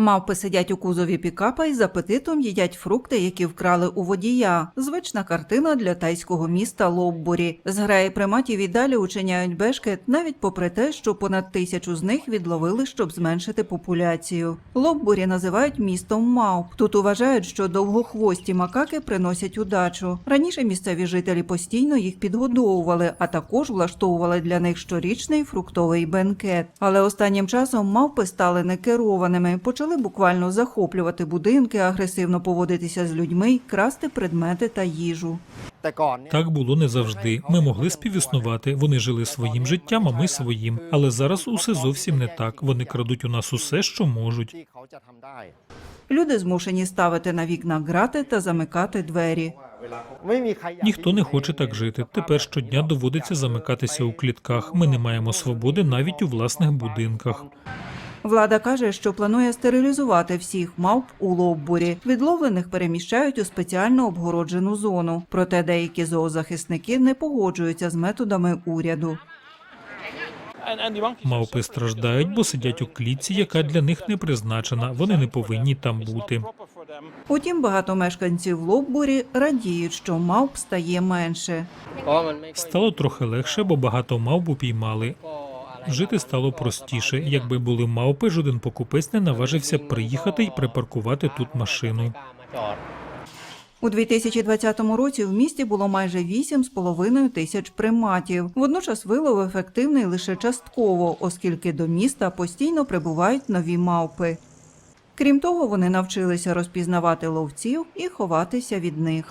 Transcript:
Мавпи сидять у кузові пікапа і з апетитом їдять фрукти, які вкрали у водія. Звична картина для тайського міста Лоббурі. Зграї приматів і далі учиняють бешкет, навіть попри те, що понад тисячу з них відловили, щоб зменшити популяцію. Лоббурі називають містом мавп. Тут вважають, що довгохвості макаки приносять удачу. Раніше місцеві жителі постійно їх підгодовували, а також влаштовували для них щорічний фруктовий бенкет. Але останнім часом мавпи стали некерованими, почали почали буквально захоплювати будинки, агресивно поводитися з людьми, красти предмети та їжу. Так було не завжди. Ми могли співіснувати. Вони жили своїм життям, а ми своїм. Але зараз усе зовсім не так. Вони крадуть у нас усе, що можуть. Люди змушені ставити на вікна грати та замикати двері. Ніхто не хоче так жити. Тепер щодня доводиться замикатися у клітках. Ми не маємо свободи навіть у власних будинках. Влада каже, що планує стерилізувати всіх мавп у Лоббурі. Відловлених переміщають у спеціально обгороджену зону. Проте деякі зоозахисники не погоджуються з методами уряду. Мавпи страждають, бо сидять у клітці, яка для них не призначена. Вони не повинні там бути. Утім, багато мешканців Лоббурі радіють, що мавп стає менше. Стало трохи легше, бо багато мавп упіймали. Жити стало простіше. Якби були мавпи, жоден покупець не наважився приїхати й припаркувати тут машину. У 2020 році в місті було майже 8,5 тисяч приматів. Водночас вилов ефективний лише частково, оскільки до міста постійно прибувають нові мавпи. Крім того, вони навчилися розпізнавати ловців і ховатися від них.